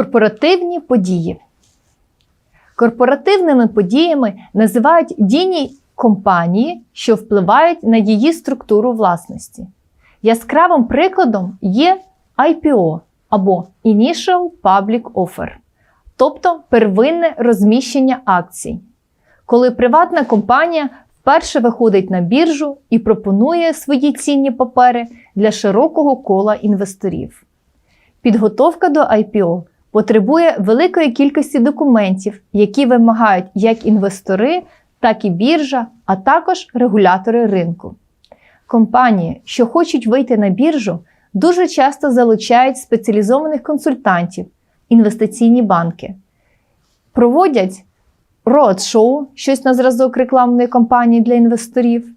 Корпоративні події. Корпоративними подіями називають дії компанії, що впливають на її структуру власності. Яскравим прикладом є IPO або Initial Public Offer, тобто первинне розміщення акцій, коли приватна компанія вперше виходить на біржу і пропонує свої цінні папери для широкого кола інвесторів. Підготовка до IPO потребує великої кількості документів, які вимагають як інвестори, так і біржа, а також регулятори ринку. Компанії, що хочуть вийти на біржу, дуже часто залучають спеціалізованих консультантів, інвестиційні банки, проводять роадшоу, щось на зразок рекламної кампанії для інвесторів.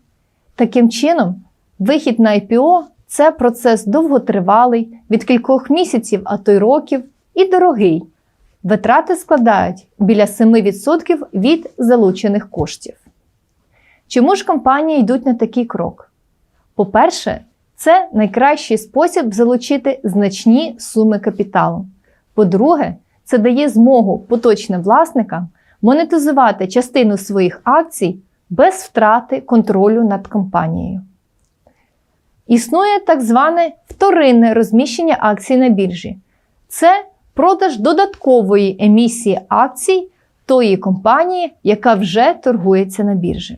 Таким чином, вихід на IPO це процес довготривалий, від кількох місяців, а то й років, і дорогий. Витрати складають біля 7% від залучених коштів. Чому ж компанії йдуть на такий крок? По-перше, це найкращий спосіб залучити значні суми капіталу. По-друге, це дає змогу поточним власникам монетизувати частину своїх акцій без втрати контролю над компанією. Існує так зване вторинне розміщення акцій на біржі. Це продаж додаткової емісії акцій тої компанії, яка вже торгується на біржі.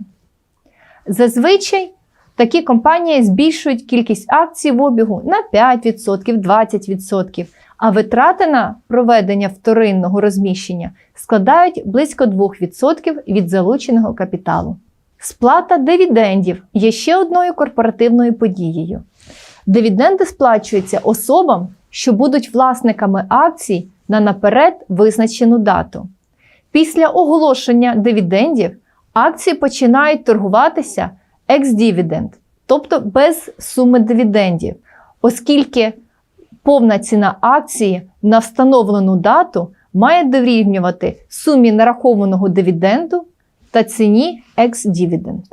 Зазвичай такі компанії збільшують кількість акцій в обігу на 5%, 20%, а витрати на проведення вторинного розміщення складають близько 2% від залученого капіталу. Сплата дивідендів є ще одною корпоративною подією. Дивіденди сплачуються особам, що будуть власниками акцій на наперед визначену дату. Після оголошення дивідендів акції починають торгуватися екс-дивіденд, тобто без суми дивідендів, оскільки повна ціна акції на встановлену дату має дорівнювати сумі нарахованого дивіденду та ціні екс-дивіденд.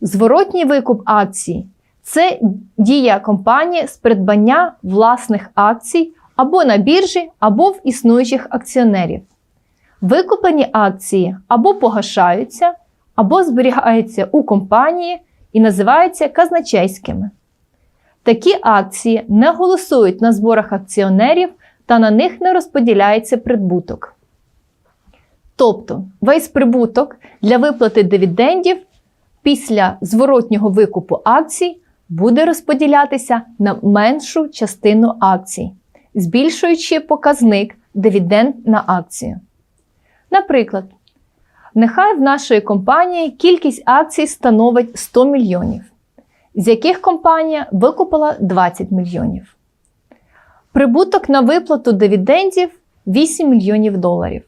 Зворотній викуп акцій це дія компанії з придбання власних акцій або на біржі, або в існуючих акціонерів. Викуплені акції або погашаються, або зберігаються у компанії і називаються казначейськими. Такі акції не голосують на зборах акціонерів та на них не розподіляється прибуток. Тобто весь прибуток для виплати дивідендів після зворотнього викупу акцій буде розподілятися на меншу частину акцій, збільшуючи показник дивіденд на акцію. Наприклад, нехай в нашої компанії кількість акцій становить 100 мільйонів, з яких компанія викупила 20 мільйонів. Прибуток на виплату дивідендів 8 мільйонів доларів.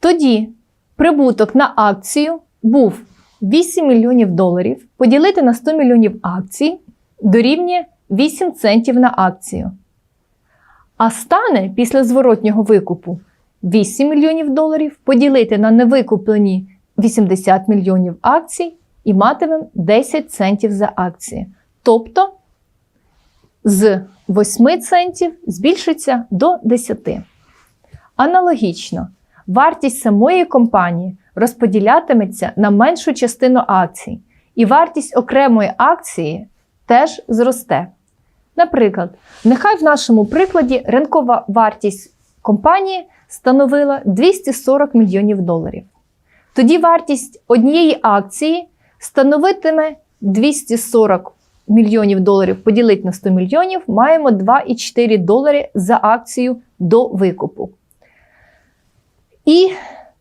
Тоді прибуток на акцію був 8 мільйонів доларів поділити на 100 мільйонів акцій дорівнює 8 центів на акцію. А стане після зворотнього викупу 8 мільйонів доларів поділити на невикуплені 80 мільйонів акцій і матимемо 10 центів за акції. Тобто з 8 центів збільшиться до 10. Аналогічно, вартість самої компанії розподілятиметься на меншу частину акцій, і вартість окремої акції теж зросте. Наприклад, нехай в нашому прикладі ринкова вартість компанії становила 240 мільйонів доларів. Тоді вартість однієї акції становитиме 240 мільйонів доларів поділити на 100 мільйонів, маємо 2,4 долари за акцію до викупу. І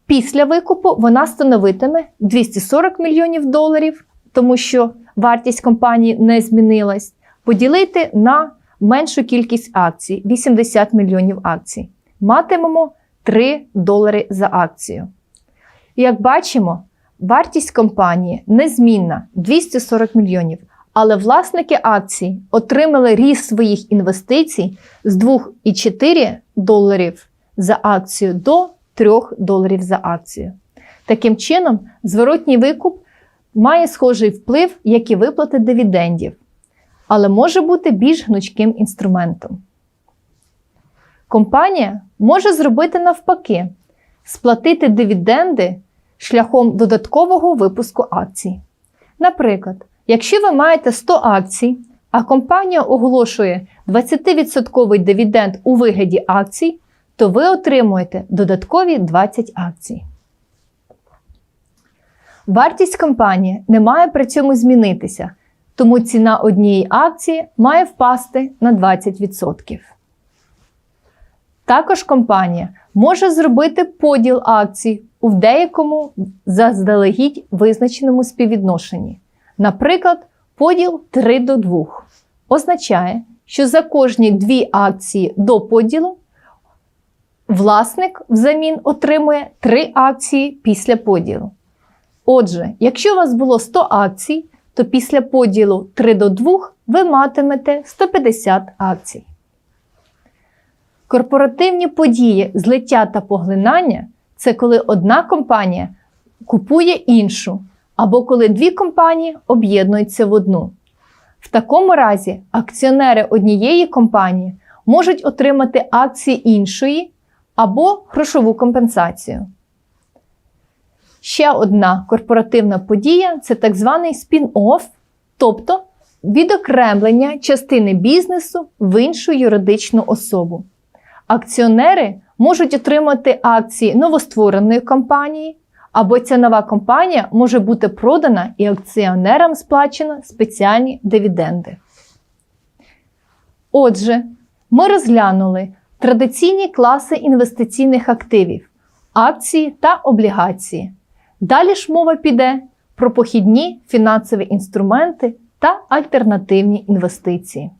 після викупу вона становитиме 240 мільйонів доларів, тому що вартість компанії не змінилась, поділити на меншу кількість акцій 80 мільйонів акцій. Матимемо 3 долари за акцію. Як бачимо, вартість компанії незмінна 240 мільйонів. Але власники акцій отримали ріст своїх інвестицій з 2,4 доларів за акцію до 3 доларів за акцію. Таким чином, зворотній викуп має схожий вплив, як і виплати дивідендів, але може бути більш гнучким інструментом. Компанія може зробити навпаки, сплатити дивіденди шляхом додаткового випуску акцій. Наприклад, якщо ви маєте 100 акцій, а компанія оголошує 20% дивіденд у вигляді акцій, то ви отримуєте додаткові 20 акцій. Вартість компанії не має при цьому змінитися, тому ціна однієї акції має впасти на 20%. Також компанія може зробити поділ акцій у деякому заздалегідь визначеному співвідношенні. Наприклад, поділ 3 до 2 означає, що за кожні дві акції до поділу власник взамін отримує 3 акції після поділу. Отже, якщо у вас було 100 акцій, то після поділу 3 до 2 ви матимете 150 акцій. Корпоративні події злиття та поглинання це коли одна компанія купує іншу, або коли дві компанії об'єднуються в одну. В такому разі акціонери однієї компанії можуть отримати акції іншої або грошову компенсацію. Ще одна корпоративна подія це так званий спін-офф, тобто відокремлення частини бізнесу в іншу юридичну особу. Акціонери можуть отримати акції новоствореної компанії, або ця нова компанія може бути продана і акціонерам сплачено спеціальні дивіденди. Отже, ми розглянули традиційні класи інвестиційних активів, акції та облігації. Далі ж мова піде про похідні фінансові інструменти та альтернативні інвестиції.